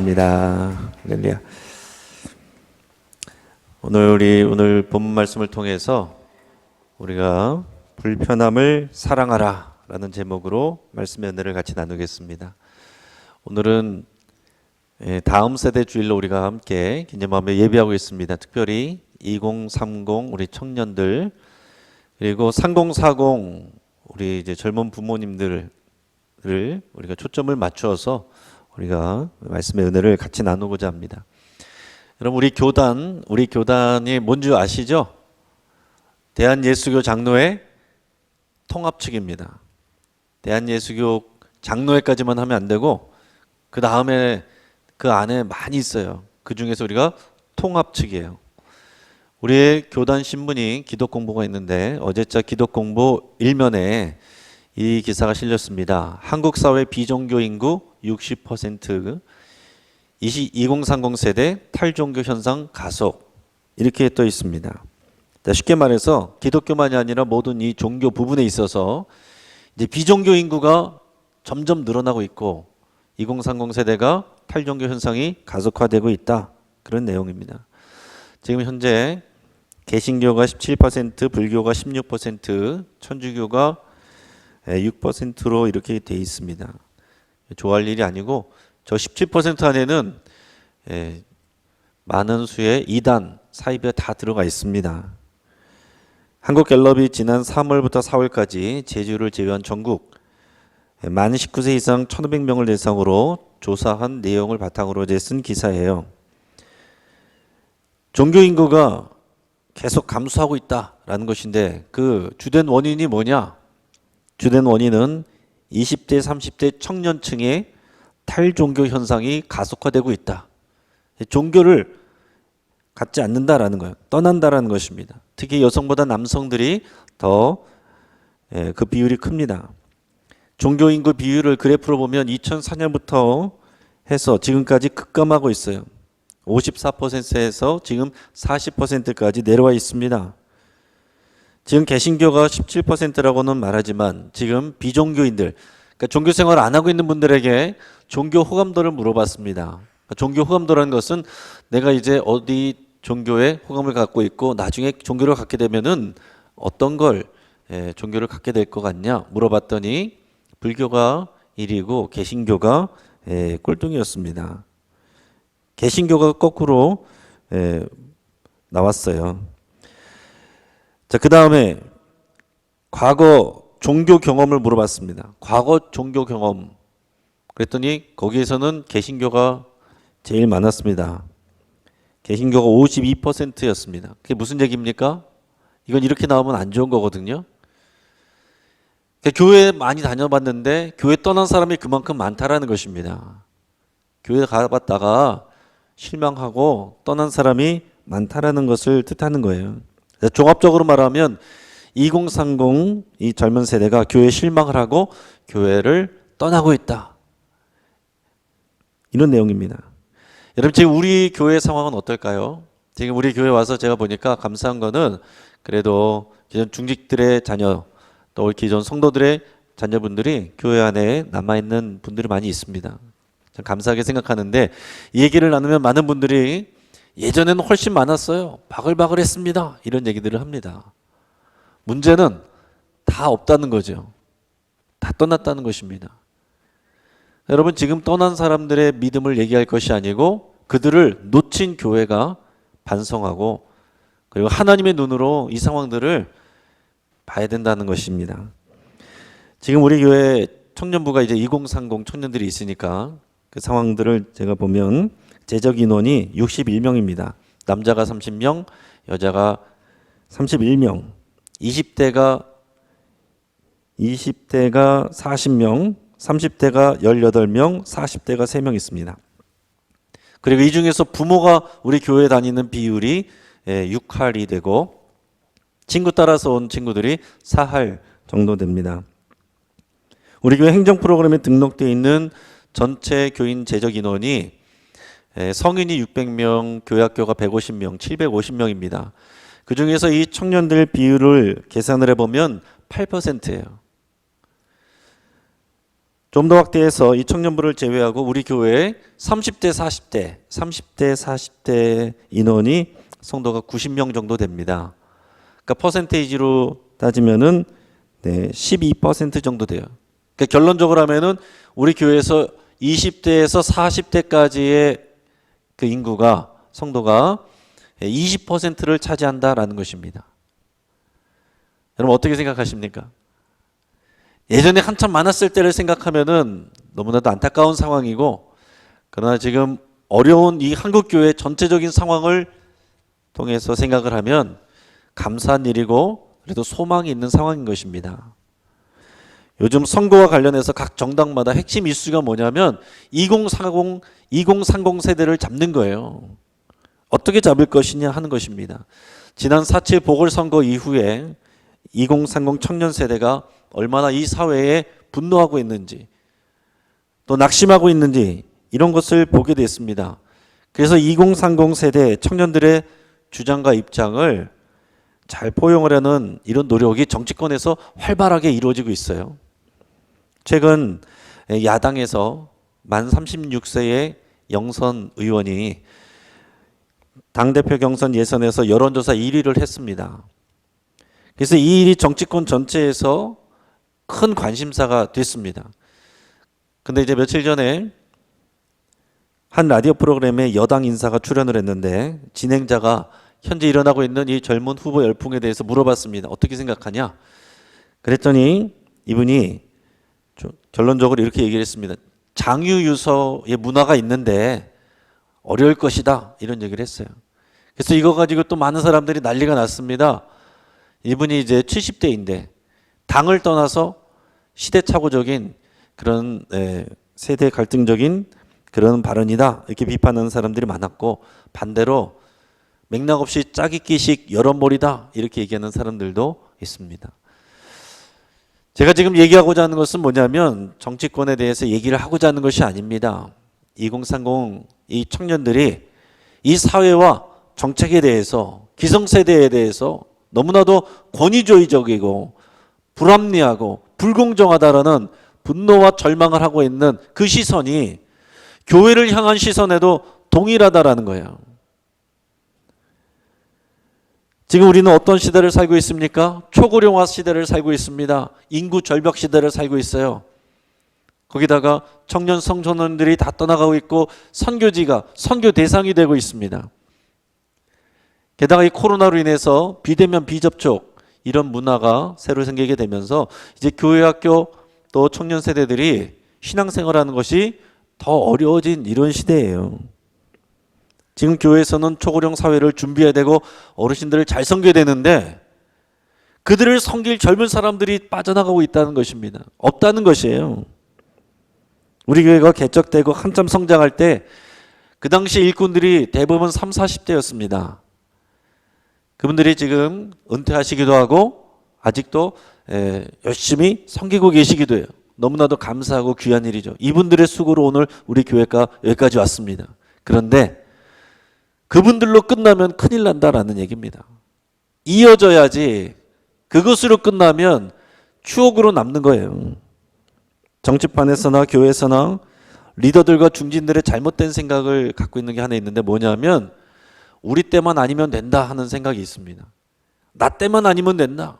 감사합니다. 할렐루야. 오늘 우리 오늘 본문 말씀을 통해서 우리가 불편함을 사랑하라 라는 제목으로 말씀의 은혜를 같이 나누겠습니다. 오늘은 예, 다음 세대 주일로 우리가 함께 기념하며 예배하고 있습니다. 특별히 2030 우리 청년들 그리고 3040 우리 이제 젊은 부모님들을 우리가 초점을 맞추어서 우리가 말씀의 은혜를 같이 나누고자 합니다. 여러분 우리 교단 우리 교단이 뭔지 아시죠? 대한예수교 장로회 통합 측입니다. 대한예수교 장로회까지만 하면 안 되고 그 다음에 그 안에 많이 있어요. 그 중에서 우리가 통합 측이에요. 우리의 교단 신문이 기독 공보가 있는데 어제자 기독 공보 일면에 이 기사가 실렸습니다. 한국 사회 비종교 인구 60% 2030 세대 탈종교 현상 가속 이렇게 떠 있습니다. 자, 쉽게 말해서 기독교만이 아니라 모든 이 종교 부분에 있어서 이제 비종교 인구가 점점 늘어나고 있고 2030 세대가 탈종교 현상이 가속화되고 있다. 그런 내용입니다. 지금 현재 개신교가 17%, 불교가 16%, 천주교가 6%로 이렇게 돼 있습니다. 좋아할 일이 아니고 저 17% 안에는 예, 많은 수의 이단 사입에 다 들어가 있습니다. 한국갤럽이 지난 3월부터 4월까지 제주를 제외한 전국 만 19세 이상 1,500명을 대상으로 조사한 내용을 바탕으로 쓴 기사예요. 종교 인구가 계속 감소하고 있다라는 것인데 그 주된 원인이 뭐냐? 주된 원인은 20대, 30대 청년층의 탈종교 현상이 가속화되고 있다. 종교를 갖지 않는다라는 거예요. 떠난다라는 것입니다. 특히 여성보다 남성들이 더 그 비율이 큽니다. 종교 인구 비율을 그래프로 보면 2004년부터 해서 지금까지 급감하고 있어요. 54%에서 지금 40%까지 내려와 있습니다. 지금 개신교가 17%라고는 말하지만 지금 비종교인들, 그러니까 종교 생활 안 하고 있는 분들에게 종교 호감도를 물어봤습니다. 그러니까 종교 호감도라는 것은 내가 이제 어디 종교에 호감을 갖고 있고 나중에 종교를 갖게 되면은 어떤 걸 예, 종교를 갖게 될 것 같냐 물어봤더니 불교가 1위고 개신교가 예, 꼴등이었습니다. 개신교가 거꾸로 예, 나왔어요. 자, 그 다음에 과거 종교 경험을 물어봤습니다. 과거 종교 경험. 그랬더니 거기에서는 개신교가 제일 많았습니다. 개신교가 52%였습니다. 그게 무슨 얘기입니까? 이건 이렇게 나오면 안 좋은 거거든요. 그러니까 교회 많이 다녀봤는데 교회 떠난 사람이 그만큼 많다라는 것입니다. 교회 가봤다가 실망하고 떠난 사람이 많다라는 것을 뜻하는 거예요. 종합적으로 말하면 2030 이 젊은 세대가 교회 실망을 하고 교회를 떠나고 있다. 이런 내용입니다. 여러분 지금 우리 교회 상황은 어떨까요? 지금 우리 교회 와서 제가 보니까 감사한 거는 그래도 기존 중직들의 자녀 또 기존 성도들의 자녀분들이 교회 안에 남아 있는 분들이 많이 있습니다. 참 감사하게 생각하는데 이 얘기를 나누면 많은 분들이 예전에는 훨씬 많았어요. 바글바글했습니다. 이런 얘기들을 합니다. 문제는 다 없다는 거죠. 다 떠났다는 것입니다. 여러분 지금 떠난 사람들의 믿음을 얘기할 것이 아니고 그들을 놓친 교회가 반성하고 그리고 하나님의 눈으로 이 상황들을 봐야 된다는 것입니다. 지금 우리 교회 청년부가 이제 2030 청년들이 있으니까 그 상황들을 제가 보면 재적 인원이 61명입니다. 남자가 30명, 여자가 31명. 20대가 20대가 40명, 30대가 18명, 40대가 3명 있습니다. 그리고 이 중에서 부모가 우리 교회 다니는 비율이 6할이 되고 친구 따라서 온 친구들이 4할 정도 됩니다. 우리 교회 행정 프로그램에 등록되어 있는 전체 교인 재적 인원이 성인이 600명, 교학교가 150명, 750명입니다. 그 중에서 이 청년들 비율을 계산을 해보면 8%예요. 좀 더 확대해서 이 청년부를 제외하고 우리 교회에 30대, 40대, 30대, 40대 인원이 성도가 90명 정도 됩니다. 그러니까 퍼센테이지로 따지면은 네, 12% 정도 돼요. 그러니까 결론적으로 하면은 우리 교회에서 20대에서 40대까지의 그 인구가 성도가 20%를 차지한다라는 것입니다. 여러분 어떻게 생각하십니까? 예전에 한참 많았을 때를 생각하면은 너무나도 안타까운 상황이고 그러나 지금 어려운 이 한국 교회 전체적인 상황을 통해서 생각을 하면 감사한 일이고 그래도 소망이 있는 상황인 것입니다. 요즘 선거와 관련해서 각 정당마다 핵심 이슈가 뭐냐면 2040 2030 세대를 잡는 거예요. 어떻게 잡을 것이냐 하는 것입니다. 지난 4.7 보궐선거 이후에 2030 청년 세대가 얼마나 이 사회에 분노하고 있는지 또 낙심하고 있는지 이런 것을 보게 됐습니다. 그래서 2030 세대 청년들의 주장과 입장을 잘 포용을 하는 이런 노력이 정치권에서 활발하게 이루어지고 있어요. 최근 야당에서 만 36세의 영선 의원이 당대표 경선 예선에서 여론조사 1위를 했습니다. 그래서 이 일이 정치권 전체에서 큰 관심사가 됐습니다. 근데 이제 며칠 전에 한 라디오 프로그램에 여당 인사가 출연을 했는데 진행자가 현재 일어나고 있는 이 젊은 후보 열풍에 대해서 물어봤습니다. 어떻게 생각하냐? 그랬더니 이분이 좀 결론적으로 이렇게 얘기를 했습니다. 장유유서의 문화가 있는데 어려울 것이다. 이런 얘기를 했어요. 그래서 이거 가지고 또 많은 사람들이 난리가 났습니다. 이분이 이제 70대인데 당을 떠나서 시대착오적인 그런 에, 세대 갈등적인 그런 발언이다 이렇게 비판하는 사람들이 많았고 반대로 맥락 없이 짜깁기식 여론몰이다 이렇게 얘기하는 사람들도 있습니다. 제가 지금 얘기하고자 하는 것은 뭐냐면 정치권에 대해서 얘기를 하고자 하는 것이 아닙니다. 2030 이 청년들이 이 사회와 정책에 대해서 기성세대에 대해서 너무나도 권위주의적이고 불합리하고 불공정하다라는 분노와 절망을 하고 있는 그 시선이 교회를 향한 시선에도 동일하다라는 거예요. 지금 우리는 어떤 시대를 살고 있습니까? 초고령화 시대를 살고 있습니다. 인구 절벽 시대를 살고 있어요. 거기다가 청년 성소년들이 다 떠나가고 있고 선교지가 선교 대상이 되고 있습니다. 게다가 이 코로나로 인해서 비대면 비접촉 이런 문화가 새로 생기게 되면서 이제 교회 학교 또 청년 세대들이 신앙생활하는 것이 더 어려워진 이런 시대예요. 지금 교회에서는 초고령 사회를 준비해야 되고 어르신들을 잘 섬겨야 되는데 그들을 섬길 젊은 사람들이 빠져나가고 있다는 것입니다. 없다는 것이에요. 우리 교회가 개척되고 한참 성장할 때 그 당시 일꾼들이 대부분 3, 40대였습니다. 그분들이 지금 은퇴하시기도 하고 아직도 에, 열심히 섬기고 계시기도 해요. 너무나도 감사하고 귀한 일이죠. 이분들의 수고로 오늘 우리 교회가 여기까지 왔습니다. 그런데 그분들로 끝나면 큰일 난다라는 얘기입니다. 이어져야지 그것으로 끝나면 추억으로 남는 거예요. 정치판에서나 교회에서나 리더들과 중진들의 잘못된 생각을 갖고 있는 게 하나 있는데 뭐냐면 우리 때만 아니면 된다 하는 생각이 있습니다. 나 때만 아니면 된다.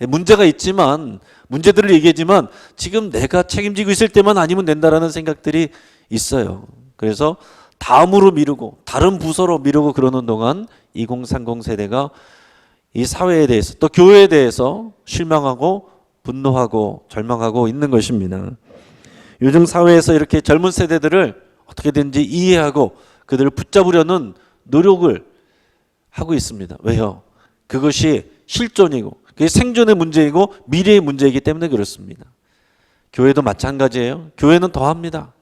예, 문제가 있지만 문제들을 얘기하지만 지금 내가 책임지고 있을 때만 아니면 된다라는 생각들이 있어요. 그래서 다음으로 미루고 다른 부서로 미루고 그러는 동안 2030 세대가 이 사회에 대해서 또 교회에 대해서 실망하고 분노하고 절망하고 있는 것입니다. 요즘 사회에서 이렇게 젊은 세대들을 어떻게든지 이해하고 그들을 붙잡으려는 노력을 하고 있습니다. 왜요? 그것이 실존이고 그게 생존의 문제이고 미래의 문제이기 때문에 그렇습니다. 교회도 마찬가지예요. 교회는 더 합니다.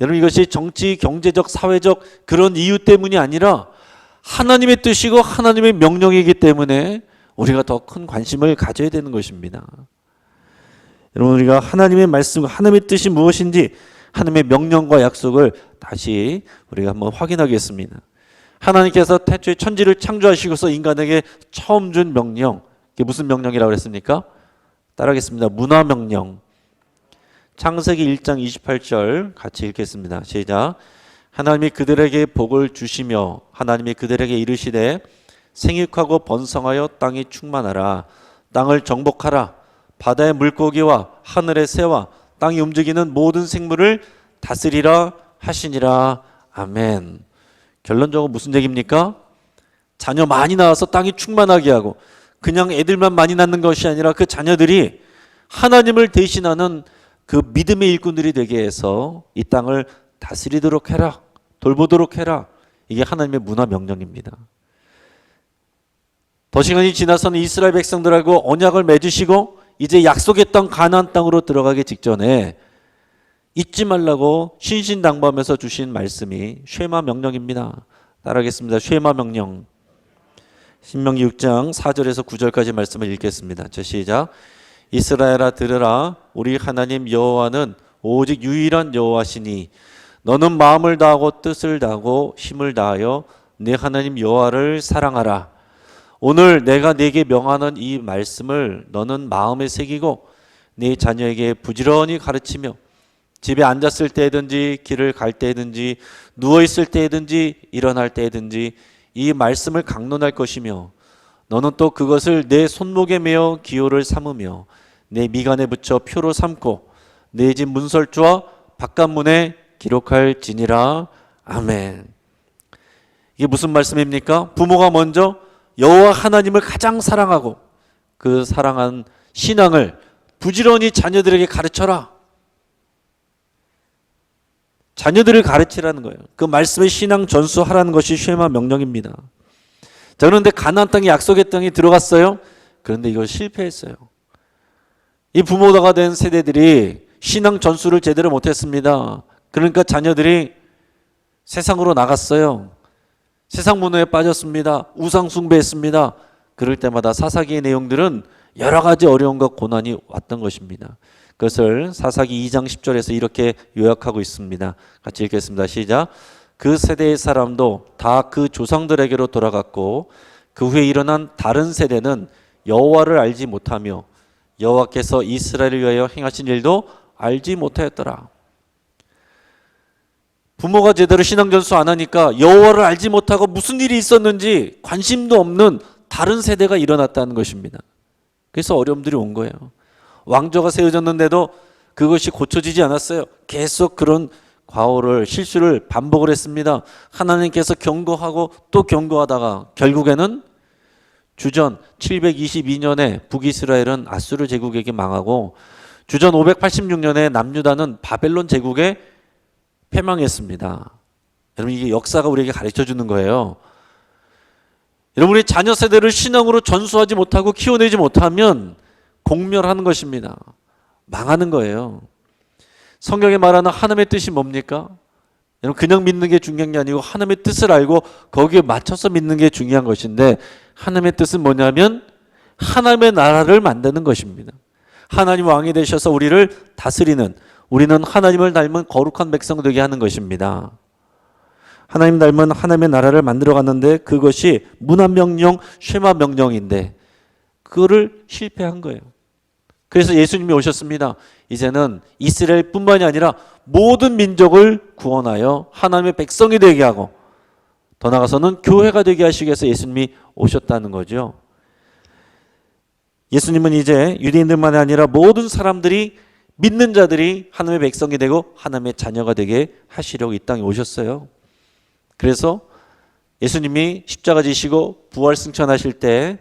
여러분 이것이 정치, 경제적, 사회적 그런 이유 때문이 아니라 하나님의 뜻이고 하나님의 명령이기 때문에 우리가 더 큰 관심을 가져야 되는 것입니다. 여러분 우리가 하나님의 말씀, 하나님의 뜻이 무엇인지 하나님의 명령과 약속을 다시 우리가 한번 확인하겠습니다. 하나님께서 태초에 천지를 창조하시고서 인간에게 처음 준 명령, 그게 무슨 명령이라고 그랬습니까? 따라하겠습니다. 문화 명령. 창세기 1장 28절 같이 읽겠습니다. 시작. 하나님이 그들에게 복을 주시며 하나님이 그들에게 이르시되 생육하고 번성하여 땅이 충만하라 땅을 정복하라 바다의 물고기와 하늘의 새와 땅이 움직이는 모든 생물을 다스리라 하시니라 아멘. 결론적으로 무슨 얘기입니까? 자녀 많이 낳아서 땅이 충만하게 하고 그냥 애들만 많이 낳는 것이 아니라 그 자녀들이 하나님을 대신하는 그 믿음의 일꾼들이 되게 해서 이 땅을 다스리도록 해라. 돌보도록 해라. 이게 하나님의 문화 명령입니다. 더 시간이 지나서는 이스라엘 백성들하고 언약을 맺으시고 이제 약속했던 가나안 땅으로 들어가기 직전에 잊지 말라고 신신당부하면서 주신 말씀이 쉐마 명령입니다. 따라하겠습니다. 쉐마 명령. 신명기 6장 4절에서 9절까지 말씀을 읽겠습니다. 저 시작. 이스라엘아 들으라 우리 하나님 여호와는 오직 유일한 여호와시니 너는 마음을 다하고 뜻을 다하고 힘을 다하여 내 하나님 여호와를 사랑하라. 오늘 내가 네게 명하는 이 말씀을 너는 마음에 새기고 네 자녀에게 부지런히 가르치며 집에 앉았을 때든지 길을 갈 때든지 누워 있을 때든지 일어날 때든지 이 말씀을 강론할 것이며 너는 또 그것을 내 손목에 메어 기호를 삼으며 내 미간에 붙여 표로 삼고 내 집 문설주와 바깥문에 기록할지니라 아멘. 이게 무슨 말씀입니까? 부모가 먼저 여호와 하나님을 가장 사랑하고 그 사랑한 신앙을 부지런히 자녀들에게 가르쳐라. 자녀들을 가르치라는 거예요. 그 말씀의 신앙 전수하라는 것이 쉐마 명령입니다. 자, 그런데 가나안 땅에 약속의 땅에 들어갔어요. 그런데 이걸 실패했어요. 이 부모가 된 세대들이 신앙 전수를 제대로 못했습니다. 그러니까 자녀들이 세상으로 나갔어요. 세상 문화에 빠졌습니다. 우상 숭배했습니다. 그럴 때마다 사사기의 내용들은 여러 가지 어려움과 고난이 왔던 것입니다. 그것을 사사기 2장 10절에서 이렇게 요약하고 있습니다. 같이 읽겠습니다. 시작. 그 세대의 사람도 다 그 조상들에게로 돌아갔고 그 후에 일어난 다른 세대는 여호와를 알지 못하며 여호와께서 이스라엘을 위하여 행하신 일도 알지 못하였더라. 부모가 제대로 신앙 전수 안 하니까 여호와를 알지 못하고 무슨 일이 있었는지 관심도 없는 다른 세대가 일어났다는 것입니다. 그래서 어려움들이 온 거예요. 왕조가 세워졌는데도 그것이 고쳐지지 않았어요. 계속 그런 과오를 실수를 반복을 했습니다. 하나님께서 경고하고 또 경고하다가 결국에는 주전 722년에 북이스라엘은 아수르 제국에게 망하고 주전 586년에 남유다는 바벨론 제국에 패망했습니다. 여러분 이게 역사가 우리에게 가르쳐 주는 거예요. 여러분이 자녀 세대를 신앙으로 전수하지 못하고 키워내지 못하면 공멸하는 것입니다. 망하는 거예요. 성경에 말하는 하나님의 뜻이 뭡니까? 여러분 그냥 믿는 게 중요한 게 아니고 하나님의 뜻을 알고 거기에 맞춰서 믿는 게 중요한 것인데 하나님의 뜻은 뭐냐면 하나님의 나라를 만드는 것입니다. 하나님 왕이 되셔서 우리를 다스리는 우리는 하나님을 닮은 거룩한 백성 되게 하는 것입니다. 하나님 닮은 하나님의 나라를 만들어 갔는데 그것이 문화 명령, 쉐마 명령인데 그거를 실패한 거예요. 그래서 예수님이 오셨습니다. 이제는 이스라엘뿐만이 아니라 모든 민족을 구원하여 하나님의 백성이 되게 하고 더 나아가서는 교회가 되게 하시기 위해서 예수님이 오셨다는 거죠. 예수님은 이제 유대인들만이 아니라 모든 사람들이 믿는 자들이 하나님의 백성이 되고 하나님의 자녀가 되게 하시려고 이 땅에 오셨어요. 그래서 예수님이 십자가 지시고 부활 승천하실 때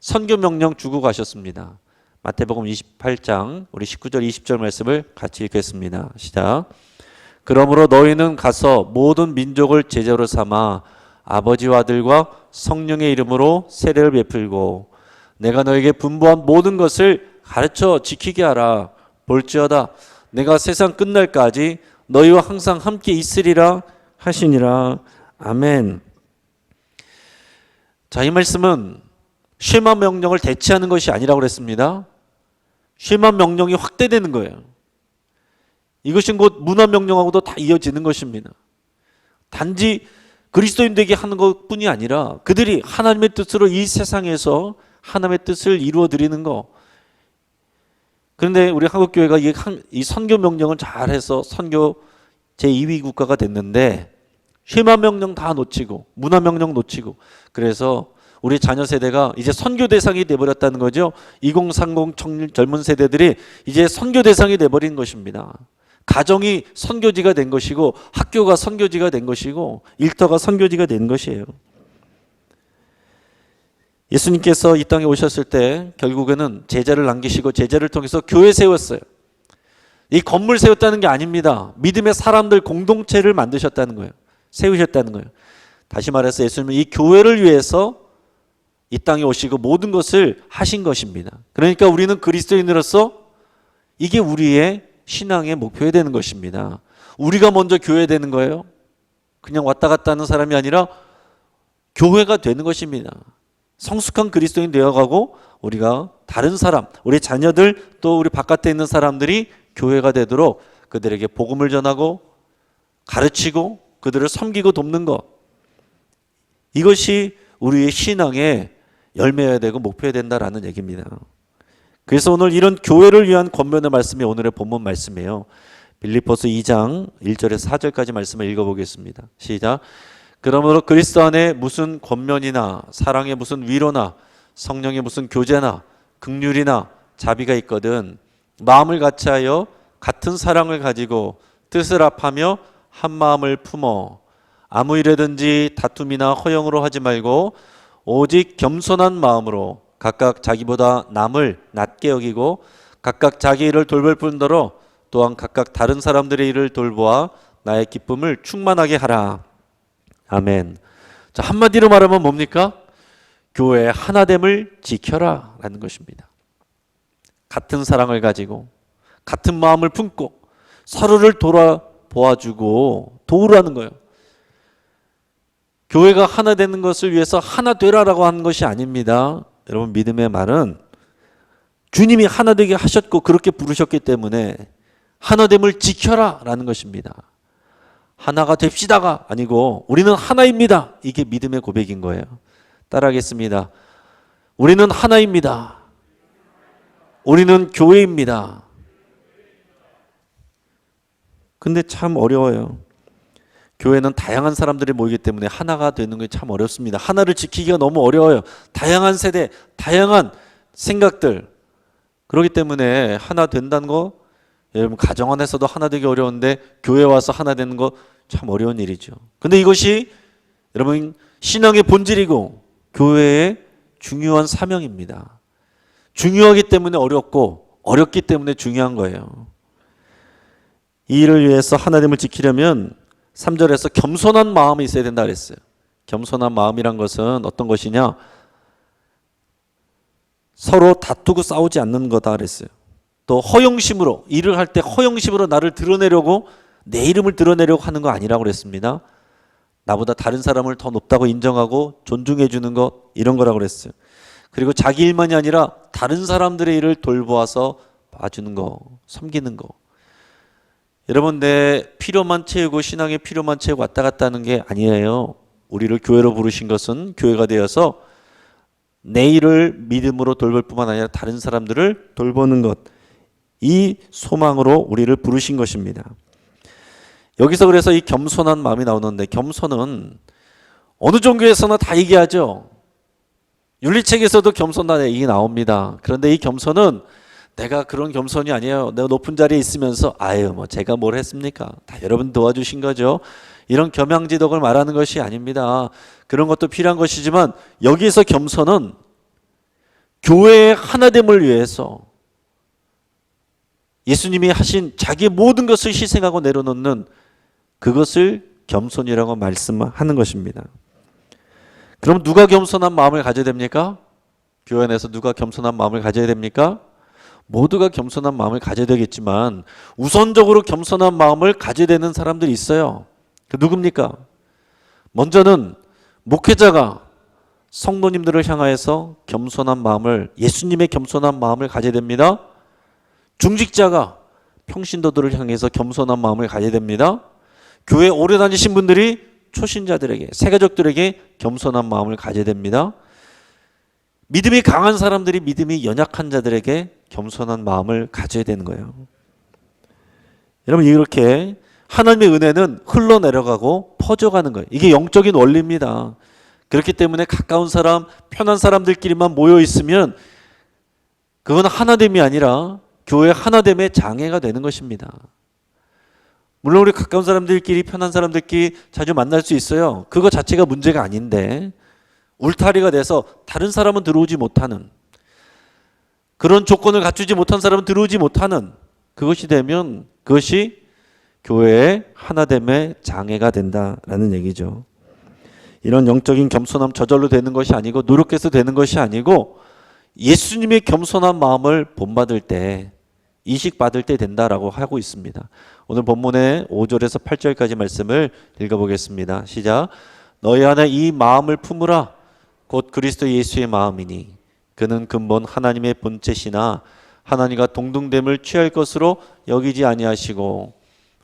선교 명령 주고 가셨습니다. 마태복음 28장 우리 19절 20절 말씀을 같이 읽겠습니다. 시작. 그러므로 너희는 가서 모든 민족을 제자로 삼아 아버지와 아들과 성령의 이름으로 세례를 베풀고 내가 너에게 분부한 모든 것을 가르쳐 지키게 하라. 볼지어다 내가 세상 끝날까지 너희와 항상 함께 있으리라 하시니라. 아멘. 자, 이 말씀은 쉐마 명령을 대체하는 것이 아니라고 그랬습니다. 쉐마 명령이 확대되는 거예요. 이것은 곧 문화 명령하고도 다 이어지는 것입니다. 단지 그리스도인 되게 하는 것뿐이 아니라 그들이 하나님의 뜻으로 이 세상에서 하나님의 뜻을 이루어 드리는 것. 그런데 우리 한국 교회가 이, 선교 명령을 잘해서 선교 제 2위 국가가 됐는데 쉐마 명령 다 놓치고 문화 명령 놓치고 그래서 우리 자녀 세대가 이제 선교 대상이 돼 버렸다는 거죠. 2030 청년 젊은 세대들이 이제 선교 대상이 돼 버린 것입니다. 가정이 선교지가 된 것이고 학교가 선교지가 된 것이고 일터가 선교지가 된 것이에요. 예수님께서 이 땅에 오셨을 때 결국에는 제자를 남기시고 제자를 통해서 교회 세웠어요. 이 건물 세웠다는 게 아닙니다. 믿음의 사람들 공동체를 만드셨다는 거예요. 세우셨다는 거예요. 다시 말해서 예수님은 이 교회를 위해서 이 땅에 오시고 모든 것을 하신 것입니다. 그러니까 우리는 그리스도인으로서 이게 우리의 신앙의 목표가 되는 것입니다. 우리가 먼저 교회 되는 거예요. 그냥 왔다 갔다 하는 사람이 아니라 교회가 되는 것입니다. 성숙한 그리스도인 되어가고 우리가 다른 사람, 우리 자녀들 또 우리 바깥에 있는 사람들이 교회가 되도록 그들에게 복음을 전하고 가르치고 그들을 섬기고 돕는 것. 이것이 우리의 신앙의 열매여야 되고 목표여야 된다라는 얘기입니다. 그래서 오늘 이런 교회를 위한 권면의 말씀이 오늘의 본문 말씀이에요. 빌립보서 2장 1절에서 4절까지 말씀을 읽어보겠습니다. 시작. 그러므로 그리스도 안에 무슨 권면이나 사랑의 무슨 위로나 성령의 무슨 교제나 극률이나 자비가 있거든 마음을 같이하여 같은 사랑을 가지고 뜻을 합하며 한 마음을 품어 아무 일에든지 다툼이나 허영으로 하지 말고 오직 겸손한 마음으로 각각 자기보다 남을 낮게 여기고 각각 자기 일을 돌볼 뿐더러 또한 각각 다른 사람들의 일을 돌보아 나의 기쁨을 충만하게 하라. 아멘. 자, 한마디로 말하면 뭡니까? 교회의 하나됨을 지켜라 라는 것입니다. 같은 사랑을 가지고 같은 마음을 품고 서로를 돌아보아주고 도우라는 거예요. 교회가 하나 되는 것을 위해서 하나 되라라고 하는 것이 아닙니다. 여러분 믿음의 말은 주님이 하나 되게 하셨고 그렇게 부르셨기 때문에 하나됨을 지켜라라는 것입니다. 하나가 됩시다가 아니고 우리는 하나입니다. 이게 믿음의 고백인 거예요. 따라하겠습니다. 우리는 하나입니다. 우리는 교회입니다. 근데 참 어려워요. 교회는 다양한 사람들이 모이기 때문에 하나가 되는 게 참 어렵습니다. 하나를 지키기가 너무 어려워요. 다양한 세대, 다양한 생각들. 그렇기 때문에 하나 된다는 거 여러분 가정 안에서도 하나 되기 어려운데 교회 와서 하나 되는 거 참 어려운 일이죠. 근데 이것이 여러분 신앙의 본질이고 교회의 중요한 사명입니다. 중요하기 때문에 어렵고 어렵기 때문에 중요한 거예요. 이 일을 위해서 하나됨을 지키려면 3절에서 겸손한 마음이 있어야 된다 그랬어요. 겸손한 마음이란 것은 어떤 것이냐? 서로 다투고 싸우지 않는 거다 그랬어요. 또 허영심으로 일을 할 때 허영심으로 나를 드러내려고 내 이름을 드러내려고 하는 거 아니라고 그랬습니다. 나보다 다른 사람을 더 높다고 인정하고 존중해 주는 것 이런 거라고 그랬어요. 그리고 자기 일만이 아니라 다른 사람들의 일을 돌보아서 봐주는 거, 섬기는 거. 여러분 내 필요만 채우고 신앙의 필요만 채우고 왔다 갔다 하는 게 아니에요. 우리를 교회로 부르신 것은 교회가 되어서 내 일을 믿음으로 돌볼 뿐만 아니라 다른 사람들을 돌보는 것. 이 소망으로 우리를 부르신 것입니다. 여기서 그래서 이 겸손한 마음이 나오는데 겸손은 어느 종교에서나 다 얘기하죠. 윤리책에서도 겸손한 얘기 나옵니다. 그런데 이 겸손은 내가 그런 겸손이 아니에요. 내가 높은 자리에 있으면서 아유 뭐 제가 뭘 했습니까? 다 여러분 도와주신 거죠. 이런 겸양지덕을 말하는 것이 아닙니다. 그런 것도 필요한 것이지만 여기에서 겸손은 교회의 하나됨을 위해서 예수님이 하신 자기 모든 것을 희생하고 내려놓는 그것을 겸손이라고 말씀하는 것입니다. 그럼 누가 겸손한 마음을 가져야 됩니까? 교회 안에서 누가 겸손한 마음을 가져야 됩니까? 모두가 겸손한 마음을 가져야 되겠지만 우선적으로 겸손한 마음을 가져야 되는 사람들이 있어요. 그 누굽니까? 먼저는 목회자가 성도님들을 향하여서 겸손한 마음을 예수님의 겸손한 마음을 가져야 됩니다. 중직자가 평신도들을 향해서 겸손한 마음을 가져야 됩니다. 교회 오래 다니신 분들이 초신자들에게 새가족들에게 겸손한 마음을 가져야 됩니다. 믿음이 강한 사람들이 믿음이 연약한 자들에게 겸손한 마음을 가져야 되는 거예요. 여러분 이렇게 하나님의 은혜는 흘러내려가고 퍼져가는 거예요. 이게 영적인 원리입니다. 그렇기 때문에 가까운 사람, 편한 사람들끼리만 모여 있으면 그건 하나됨이 아니라 교회 하나됨의 장애가 되는 것입니다. 물론 우리 가까운 사람들끼리 편한 사람들끼리 자주 만날 수 있어요. 그거 자체가 문제가 아닌데 울타리가 돼서 다른 사람은 들어오지 못하는 그런 조건을 갖추지 못한 사람은 들어오지 못하는 그것이 되면 그것이 교회의 하나됨의 장애가 된다라는 얘기죠. 이런 영적인 겸손함 저절로 되는 것이 아니고 노력해서 되는 것이 아니고 예수님의 겸손한 마음을 본받을 때 이식받을 때 된다라고 하고 있습니다. 오늘 본문의 5절에서 8절까지 말씀을 읽어보겠습니다. 시작. 너희 안에 이 마음을 품으라. 곧 그리스도 예수의 마음이니 그는 근본 하나님의 본체시나 하나님과 동등됨을 취할 것으로 여기지 아니하시고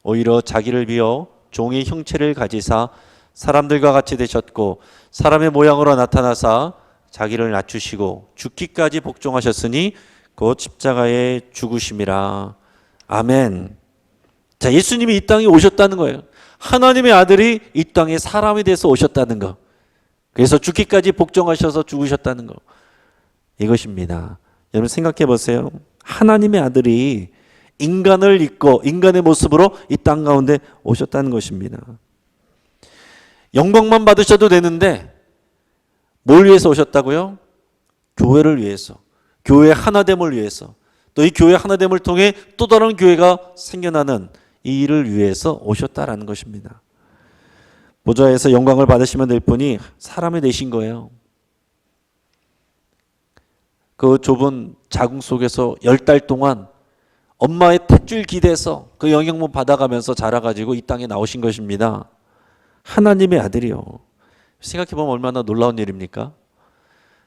오히려 자기를 비어 종의 형체를 가지사 사람들과 같이 되셨고 사람의 모양으로 나타나사 자기를 낮추시고 죽기까지 복종하셨으니 곧 십자가에 죽으심이라. 아멘. 자, 예수님이 이 땅에 오셨다는 거예요. 하나님의 아들이 이 땅에 사람이 돼서 오셨다는 거. 그래서 죽기까지 복종하셔서 죽으셨다는 거. 이것입니다. 여러분 생각해 보세요. 하나님의 아들이 인간을 입고 인간의 모습으로 이 땅 가운데 오셨다는 것입니다. 영광만 받으셔도 되는데 뭘 위해서 오셨다고요? 교회를 위해서. 교회 하나됨을 위해서. 또 이 교회 하나됨을 통해 또 다른 교회가 생겨나는 이 일을 위해서 오셨다라는 것입니다. 보좌에서 영광을 받으시면 될 분이 사람이 되신 거예요. 그 좁은 자궁 속에서 열 달 동안 엄마의 탯줄 기대서 그 영향만 받아가면서 자라가지고 이 땅에 나오신 것입니다. 하나님의 아들이요. 생각해보면 얼마나 놀라운 일입니까?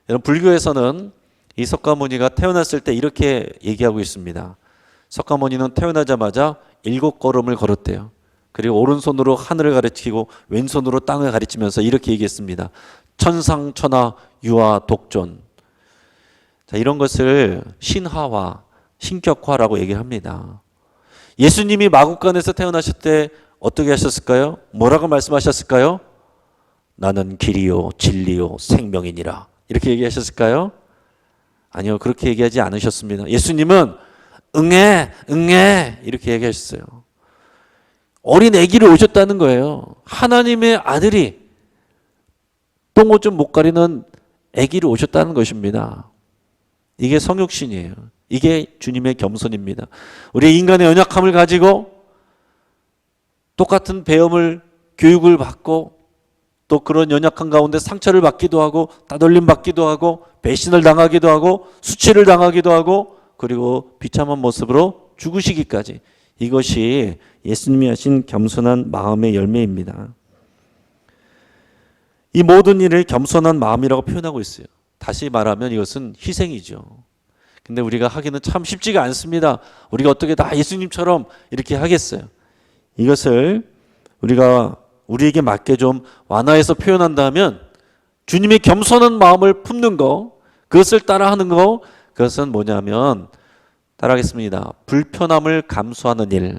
여러분, 불교에서는 이 석가모니가 태어났을 때 이렇게 얘기하고 있습니다. 석가모니는 태어나자마자 일곱 걸음을 걸었대요. 그리고 오른손으로 하늘을 가리키고 왼손으로 땅을 가리치면서 이렇게 얘기했습니다. 천상천하 유아 독존. 자, 이런 것을 신화화, 신격화라고 얘기를 합니다. 예수님이 마국간에서 태어나실 때 어떻게 하셨을까요? 뭐라고 말씀하셨을까요? 나는 길이요, 진리요, 생명이니라. 이렇게 얘기하셨을까요? 아니요, 그렇게 얘기하지 않으셨습니다. 예수님은 응애, 응애, 이렇게 얘기하셨어요. 어린 아기를 오셨다는 거예요. 하나님의 아들이 똥옷 좀 못 가리는 아기를 오셨다는 것입니다. 이게 성육신이에요. 이게 주님의 겸손입니다. 우리 인간의 연약함을 가지고 똑같은 배움을 교육을 받고 또 그런 연약한 가운데 상처를 받기도 하고 따돌림 받기도 하고 배신을 당하기도 하고 수치를 당하기도 하고 그리고 비참한 모습으로 죽으시기까지 이것이 예수님이 하신 겸손한 마음의 열매입니다. 이 모든 일을 겸손한 마음이라고 표현하고 있어요. 다시 말하면 이것은 희생이죠. 근데 우리가 하기는 참 쉽지가 않습니다. 우리가 어떻게 다 예수님처럼 이렇게 하겠어요. 이것을 우리가 우리에게 맞게 좀 완화해서 표현한다면 주님의 겸손한 마음을 품는 거, 그것을 따라 하는 거, 그것은 뭐냐면 따라하겠습니다. 불편함을 감수하는 일.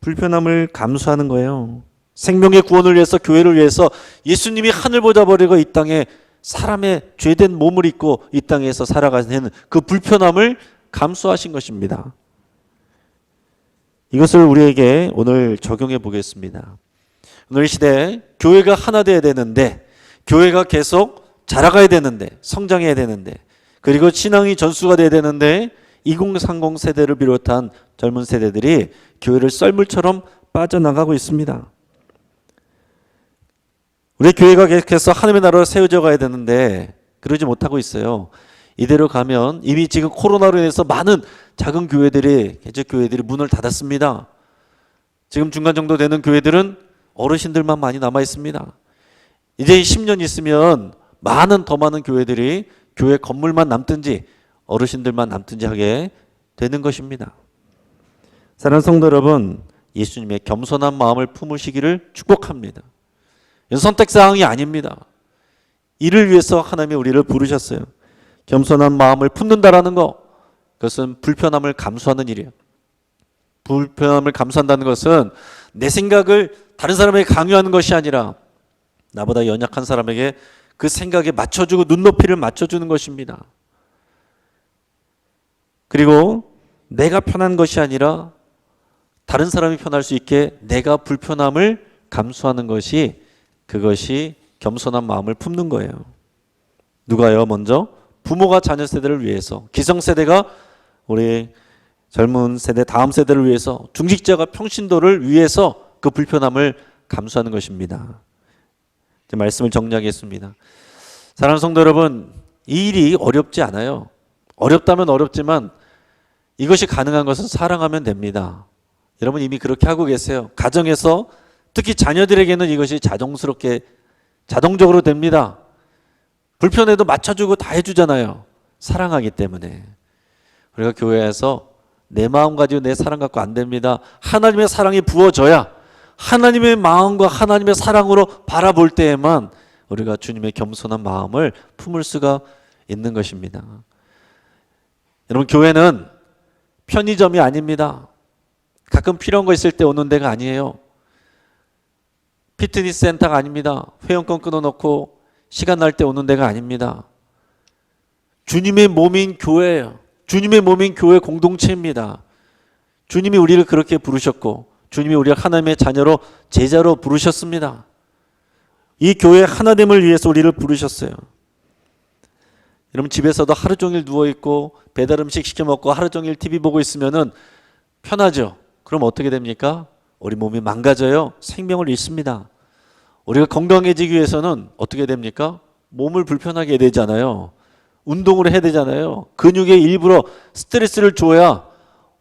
불편함을 감수하는 거예요. 생명의 구원을 위해서 교회를 위해서 예수님이 하늘 보자 버리고 이 땅에 사람의 죄된 몸을 입고 이 땅에서 살아가는 그 불편함을 감수하신 것입니다. 이것을 우리에게 오늘 적용해 보겠습니다. 오늘 시대에 교회가 하나 돼야 되는데 교회가 계속 자라가야 되는데 성장해야 되는데 그리고 신앙이 전수가 돼야 되는데 2030 세대를 비롯한 젊은 세대들이 교회를 썰물처럼 빠져나가고 있습니다. 우리 교회가 계속해서 하나님의 나라로 세워져 가야 되는데 그러지 못하고 있어요. 이대로 가면 이미 지금 코로나로 인해서 많은 작은 교회들이 개척 교회들이 문을 닫았습니다. 지금 중간 정도 되는 교회들은 어르신들만 많이 남아 있습니다. 이제 10년 있으면 많은 더 많은 교회들이 교회 건물만 남든지 어르신들만 남든지 하게 되는 것입니다. 사랑하는 성도 여러분, 예수님의 겸손한 마음을 품으시기를 축복합니다. 선택 사항이 아닙니다. 이를 위해서 하나님이 우리를 부르셨어요. 겸손한 마음을 품는다라는 거 그것은 불편함을 감수하는 일이에요. 불편함을 감수한다는 것은 내 생각을 다른 사람에게 강요하는 것이 아니라 나보다 연약한 사람에게 그 생각에 맞춰주고 눈높이를 맞춰주는 것입니다. 그리고 내가 편한 것이 아니라 다른 사람이 편할 수 있게 내가 불편함을 감수하는 것이 그것이 겸손한 마음을 품는 거예요. 누가요? 먼저 부모가 자녀 세대를 위해서 기성세대가 우리 젊은 세대 다음 세대를 위해서 중직자가 평신도를 위해서 그 불편함을 감수하는 것입니다. 말씀을 정리하겠습니다. 사랑하는 성도 여러분, 이 일이 어렵지 않아요. 어렵다면 어렵지만 이것이 가능한 것은 사랑하면 됩니다. 여러분 이미 그렇게 하고 계세요. 가정에서 특히 자녀들에게는 이것이 자동스럽게 자동적으로 됩니다. 불편해도 맞춰주고 다 해주잖아요. 사랑하기 때문에. 우리가 교회에서 내 마음 가지고 내 사랑 갖고 안 됩니다. 하나님의 사랑이 부어져야 하나님의 마음과 하나님의 사랑으로 바라볼 때에만 우리가 주님의 겸손한 마음을 품을 수가 있는 것입니다. 여러분 교회는 편의점이 아닙니다. 가끔 필요한 거 있을 때 오는 데가 아니에요. 피트니스 센터가 아닙니다. 회원권 끊어놓고 시간 날 때 오는 데가 아닙니다. 주님의 몸인 교회예요. 주님의 몸인 교회 공동체입니다. 주님이 우리를 그렇게 부르셨고 주님이 우리를 하나님의 자녀로 제자로 부르셨습니다. 이 교회 하나됨을 위해서 우리를 부르셨어요. 여러분 집에서도 하루 종일 누워 있고 배달 음식 시켜 먹고 하루 종일 TV 보고 있으면은 편하죠. 그럼 어떻게 됩니까? 우리 몸이 망가져요. 생명을 잃습니다. 우리가 건강해지기 위해서는 어떻게 됩니까? 몸을 불편하게 해야 되잖아요. 운동을 해야 되잖아요. 근육에 일부러 스트레스를 줘야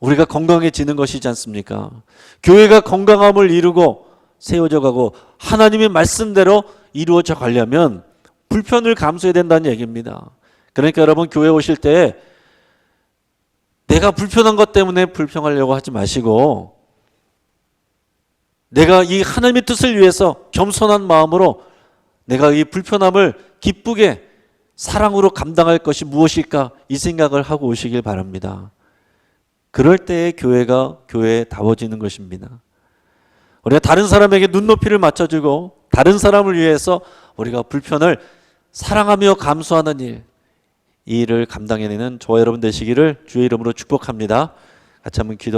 우리가 건강해지는 것이지 않습니까? 교회가 건강함을 이루고 세워져 가고 하나님의 말씀대로 이루어져 가려면 불편을 감수해야 된다는 얘기입니다. 그러니까 여러분 교회 오실 때 내가 불편한 것 때문에 불평하려고 하지 마시고 내가 이 하나님의 뜻을 위해서 겸손한 마음으로 내가 이 불편함을 기쁘게 사랑으로 감당할 것이 무엇일까 이 생각을 하고 오시길 바랍니다. 그럴 때에 교회가 교회다워지는 것입니다. 우리가 다른 사람에게 눈높이를 맞춰주고 다른 사람을 위해서 우리가 불편을 사랑하며 감수하는 일, 이 일을 감당해내는 저와 여러분 되시기를 주의 이름으로 축복합니다. 같이 한번 기도.